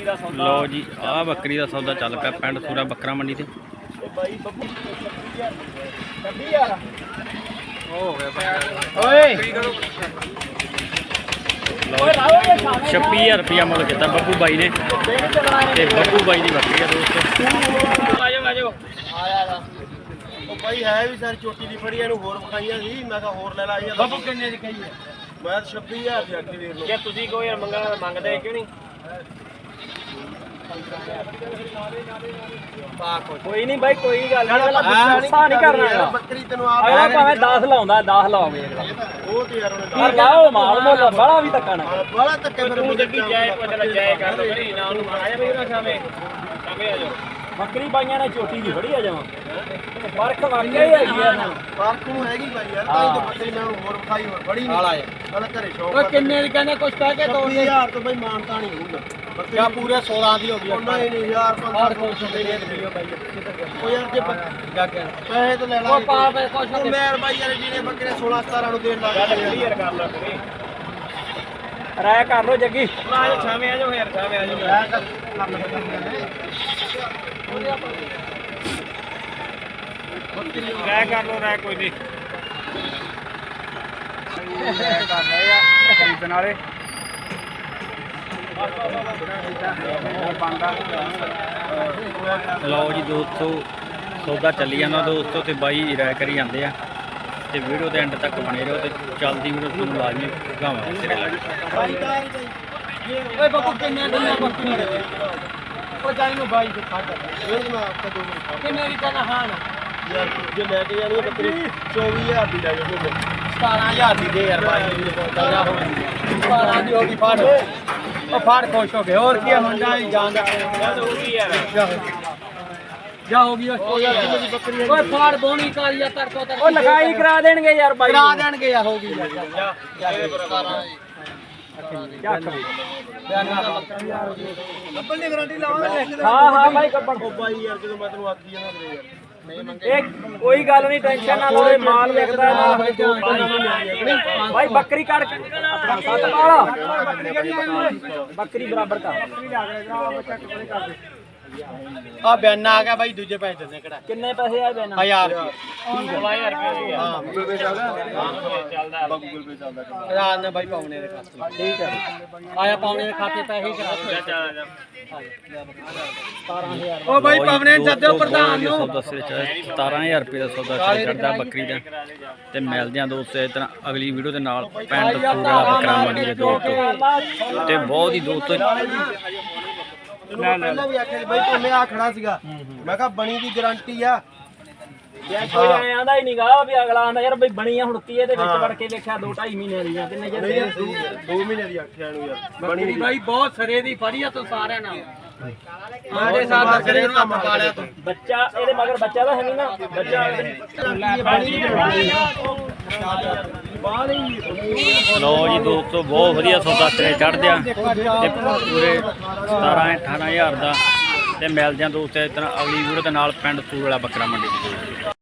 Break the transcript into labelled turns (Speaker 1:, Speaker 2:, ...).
Speaker 1: ਬੱਕਰੀ ਦਾ ਸੌਦਾ।
Speaker 2: ਲਓ ਜੀ ਆਹ ਬੱਕਰੀ ਦਾ ਸੌਦਾ ਚੱਲ ਪਿਆ ਪਿੰਡ ਸੂਰਾ ਬੱਕਰਾ ਮੰਡੀ ਤੇ
Speaker 1: ਬਾਈ ਬੱਬੂ 26000 ਹੋ ਗਿਆ ਓਏ।
Speaker 2: 26000 ਰੁਪਇਆ ਮੁੱਲ ਕੀਤਾ ਬੱਬੂ ਬਾਈ ਨੇ। ਤੇ ਬੱਬੂ ਬਾਈ ਦੀ ਬੱਕਰੀ ਆ ਦੋਸਤੋ।
Speaker 1: ਆਇਆ
Speaker 3: ਉਹ ਬਾਈ ਹੈ ਵੀ ਸਰ ਚੋਟੀ ਦੀ ਫੜੀ ਇਹਨੂੰ ਹੋਰ ਵਿਖਾਈਆਂ ਸੀ। ਮੈਂ ਕਿਹਾ ਹੋਰ ਲੈ ਲਾ
Speaker 1: ਬੱਬੂ ਕਿੰਨੇ ਦੀ ਕਹੀ ਹੈ?
Speaker 3: ਮੈਂ 26000 ਦੀ ਆਖੀ ਵੀਰ ਨੂੰ
Speaker 1: ਜੇ ਤੁਸੀਂ ਕੋਈ ਮੰਗਣਾ ਮੰਗਦੇ ਕਿਉਂ ਨਹੀਂ? ਕੋਈ ਨਹੀਂ ਬਾਈ ਕੋਈ ਗੱਲ ਨਹੀਂ ਗੁੱਸਾ ਨਹੀਂ ਕਰਨਾ
Speaker 3: ਯਾਰ।
Speaker 1: ਹੈਗਾ।
Speaker 3: ਬੱਕਰੀ ਤੈਨੂੰ ਆਪ
Speaker 1: ਅਗਲਾ ਭਾਵੇਂ 10 ਲਾਉਂਦਾ 10 ਲਾਓਗੇ
Speaker 3: ਉਹ ਤੇ ਯਾਰ ਉਹਨੇ
Speaker 1: ਪਰ ਲਾਓ ਮਾਲ ਮੁੱਲ ਬੜਾ ਵੀ ਧੱਕਾ ਨਾ।
Speaker 3: ਬੜਾ ਧੱਕੇ ਫਿਰ
Speaker 1: ਤੂੰ ਜੱਗੀ ਜਾਏ ਪੁੱਛ ਲੈ ਜਾਏ ਕਰ ਦੋ ਕਰੀ ਨਾ ਉਹਨੂੰ ਆਇਆ ਵੀ ਨਾ ਖਾਵੇ ਖਾਵੇ ਆ ਜਾ ਬੱਕਰੀ ਬਾਈਆਂ ਨੇ ਚੋਟੀ ਦੀ ਫੜੀ ਆ ਜਾਵਾਂ ਫ਼ਰਕ ਵਾਕਿਆ ਹੀ ਹੈਗੀ ਆ। ਨਾ
Speaker 3: ਨੂੰ ਹੈਗੀ ਬਾਈ ਯਾਰ ਤਾਂ ਹੀ ਤਾਂ ਬੱਕਰੀ ਮੈਂ ਹੋਰ ਵਿਖਾਈ ਹੋਰ ਫੜੀ ਨਹੀਂ
Speaker 1: ਆਲਾ
Speaker 3: ਪਹਿਲਾਂ ਘਰੇ ਸ਼ੌਕ
Speaker 1: ਓਏ ਕਿੰਨੇ ਦੀ ਕਹਿੰਦੇ ਕੁਛ ਕਹਿ ਕੇ ਤੋੜ ਦੇ।
Speaker 3: 20000 ਤੋਂ ਬਾਈ ਮਾਨਤਾ ਨਹੀਂ ਹੋਊਗਾ। ਬੱਕਰੀ
Speaker 1: ਜਾਂ ਪੂਰੇ 16 ਦੀ ਹੋ ਗਈ
Speaker 3: ਉਹਨਾਂ ਹੀ ਨਹੀਂ ਯਾਰ
Speaker 1: ਹਰ
Speaker 3: 500
Speaker 1: ਕੋਈ ਦੇ ਦੇ ਬਾਈ
Speaker 3: ਉਹ ਯਾਰ ਜੇ
Speaker 1: ਜਾ ਕੇ
Speaker 3: ਪੈਸੇ ਤਾਂ ਲੈ ਲਾ
Speaker 1: ਉਹ ਪਾ ਪੈ ਕੁਛ
Speaker 3: ਉਹ ਮੇਰ ਬਾਈ ਯਾਰ ਜਿਹਨੇ ਬੱਕਰੇ 16 17 ਨੂੰ ਦੇਣ ਲੱਗ
Speaker 1: ਗੱਲ ਕਲੀਅਰ ਕਰ ਲਓ ਕਰੀ ਰਾਇ ਕਰ ਲਓ ਜੱਗੀ। ਆ ਜਾ ਛਾਵੇਂ ਆ ਜਾਓ ਯਾਰ ਛਾਵੇਂ ਆ ਜਾਓ। ਰਾਇ ਕਰ ਲਓ ਰਾਇ ਕੋਈ ਨਹੀਂ। ਰਾਇ ਕਰ ਰਹੇ ਆ ਖਰੀਦਣ ਵਾਲੇ।
Speaker 2: ਲਓ ਜੀ ਦੋਸਤੋ ਸੌਦਾ ਚੱਲੀ ਜਾਂਦਾ ਦੋਸਤੋ ਤੇ ਬਾਈ ਰਾਇ ਕਰੀ ਜਾਂਦੇ ਆ। ਤੇ ਵੀਡੀਓ ਦੇ ਐਂਡ ਤੱਕ ਬਣੇ ਰਹੋ ਤੇ ਚੱਲਦੀ ਵੀਡੀਓ ਤੁਹਾਨੂੰ ਲਾਜ਼ਮੀ ਗਾਵਾਂ ਸਿਰੇ ਲੱਗ
Speaker 1: ਓਏ ਬੱਬੂ ਕਿੰਨੇ ਦੀਆਂ ਬੱਕਰੀਆਂ ਦੇ ਉਹ ਜਾਈ ਨੂੰ ਬਾਈ ਦੇ ਖਾਦਾ
Speaker 3: ਇਹ ਮੈਂ ਆਪਕਾ ਦੋ ਮਿੰਟ
Speaker 1: ਕਿੰਨੇ ਦੀ ਕਹਿੰਦਾ ਹਾਂ ਨਾ?
Speaker 3: ਯਾਰ ਜੇ ਲੈ ਕੇ ਜਾਣੀ ਹੈ ਬੱਕਰੀ 24000 ਦੀ ਲੈ ਜਾਓ ਫਿਰ।
Speaker 1: 17000 ਦੀ ਦੇ ਯਾਰ ਬਾਈ। ਹੋ 17 ਦੀ ਹੋ ਗਈ ਫਾੜ। ਉਹ ਫਾੜ ਖੁਸ਼ ਹੋ ਗਏ। ਹੋਰ ਕੀ ਆ ਮੁੰਡਾ ਹੀ ਜਾਣ ਦਾ ਹੋ ਗਈ ਯਾਰ ਜਾ ਹੋ ਗਈ। ਉਹ ਯਾਰ
Speaker 3: ਦੀ ਬੱਕਰੀ
Speaker 1: ਓਏ ਫਾੜ ਬੋਣੀ ਕਾਲੀਆ ਤੜਕੋ ਤੜਕੋ। ਉਹ ਲਗਾਈ ਕਰਾ ਦੇਣਗੇ ਯਾਰ ਬਾਈ ਕਰਾ ਦੇਣਗੇ ਯਾਰ ਹੋ ਗਈ। ਜਾ ਜਾ
Speaker 3: ਲੱਭਣ ਦੀ ਗਾਰੰਟੀ ਲਾਵਾਂਗੇ
Speaker 1: ਹਾਂ ਹਾਂ ਬਾਈ ਕੱਪੜ
Speaker 3: ਉਹ ਬਾਈ ਯਾਰ ਜਦੋਂ ਮੈਂ ਤੈਨੂੰ ਆਖੀ ਜਾਂਦਾ ਤੇਰੇ ਯਾਰ।
Speaker 1: ਇਹ ਕੋਈ ਗੱਲ ਨਹੀਂ ਟੈਨਸ਼ਨ ਨਾ ਲਓ, ਇਹ ਮਾਲ ਵੇਖਦਾ ਹੈ ਨਾਲ ਹੋਏ ਦੋ ਭਾਈ ਬੱਕਰੀ ਕੱਢ ਕੇ ਸੱਤ ਵਾਲਾ ਬੱਕਰੀ ਬਰਾਬਰ ਕਰ।
Speaker 3: ਆ ਬਿਆਨਾ ਆ ਗਿਆ ਬਾਈ ਦੂਜੇ ਪੈਸੇ ਦੇ ਕਿਹੜਾ।
Speaker 1: ਕਿੰਨੇ ਪੈਸੇ ਆਏ ਬੈਨਾ?
Speaker 3: 1000
Speaker 1: ਠੀਕ ਹੈ
Speaker 3: ਹਾਂ ਗੂਗਲ ਪੇ ਚੱਲਦਾ? ਚੱਲਦਾ। ਗੂਗਲ ਪੇ ਚੱਲਦਾ ਰਾਤ ਨੇ ਬਾਈ ਪਾਉਣੇ ਦੇ ਖਾਤੇ।
Speaker 1: ਠੀਕ ਹੈ
Speaker 3: ਆਇਆ ਪਾਉਣੇ ਦੇ ਖਾਤੇ ਪੈਸੇ ਕਰਾ ਜਾ
Speaker 1: 17000
Speaker 3: ਉਹ ਬਾਈ ਪਾਉਣੇ ਜੱਦੇ ਪ੍ਰਧਾਨ ਨੂੰ।
Speaker 2: ਸੌਦਾ ਸਿਰੇ ਚ 17000 ਰੁਪਏ ਦਾ ਸੌਦਾ ਸਿਰੇ ਚੜਦਾ ਬੱਕਰੀ ਦਾ। ਤੇ ਮਿਲਦੇ ਆ ਦੋਸਤੋ ਇਸ ਤਰ੍ਹਾਂ ਅਗਲੀ ਵੀਡੀਓ ਦੇ ਨਾਲ ਪਿੰਡ ਸੂਰਾ ਬੱਕਰਾ ਮੰਡੀ ਦੇ ਦੋਸਤੋ ਤੇ ਬਹੁਤ ਹੀ ਦੋਸਤੋ
Speaker 3: ਮੈਂ ਪਹਿਲਾਂ ਵੀ ਆਖਿਆ ਸੀ ਬਾਈ ਤੁਮੇ ਆ ਖੜਾ ਸੀਗਾ। ਮੈਂ ਕਿਹਾ ਬਣੀ ਦੀ ਗਾਰੰਟੀ ਆ।
Speaker 1: ਯਾਰ ਕੋਈ ਐ ਆਂਦਾ ਹੀ ਨਹੀਂਗਾ ਵੀ ਅਗਲਾ ਆਂਦਾ ਯਾਰ ਬਈ ਬਣੀ ਆ ਹੁਣ ਕੀ ਇਹਦੇ ਵਿੱਚ ਵੜ ਕੇ ਵੇਖਿਆ 2 2.5 ਮਹੀਨੇ ਦੀਆਂ ਕਿੰਨੇ ਜੇ
Speaker 3: ਨਹੀਂ 2 ਮਹੀਨੇ ਦੀ ਆਖਿਆ ਨੂੰ ਯਾਰ ਬਣੀ ਦੀ
Speaker 1: ਬਾਈ ਬਹੁਤ ਸਰੇ ਦੀ ਫੜੀ ਆ ਤੂੰ ਸਾਰਿਆਂ ਨਾਲ।
Speaker 3: ਸਾਡੇ ਸਾਥ ਬੱਕਰੇ ਨੂੰ ਹੱਥ ਪਾ ਲਿਆ ਤੂੰ।
Speaker 1: ਬੱਚਾ ਇਹਦੇ ਮਗਰ ਬੱਚਾ ਤਾਂ ਹੈ ਨਹੀਂ ਨਾ। ਬੱਚਾ
Speaker 2: ਲਓ ਜੀ ਦੋਸਤੋ ਬਹੁਤ ਵਧੀਆ ਸੌਦਾ ਸਿਰੇ ਚੜਦਿਆ ਤੇ ਪੂਰੇ 17 18000 ਦਾ ਤੇ ਮਿਲਦੇ ਆ ਦੋਸਤੋ ਇਸ ਤਰ੍ਹਾਂ ਅਗਲੀ ਵੀਡੀਓ ਦੇ ਨਾਲ ਪਿੰਡ ਸੂਰ ਵਾਲਾ ਬੱਕਰਾ ਮੰਡੀ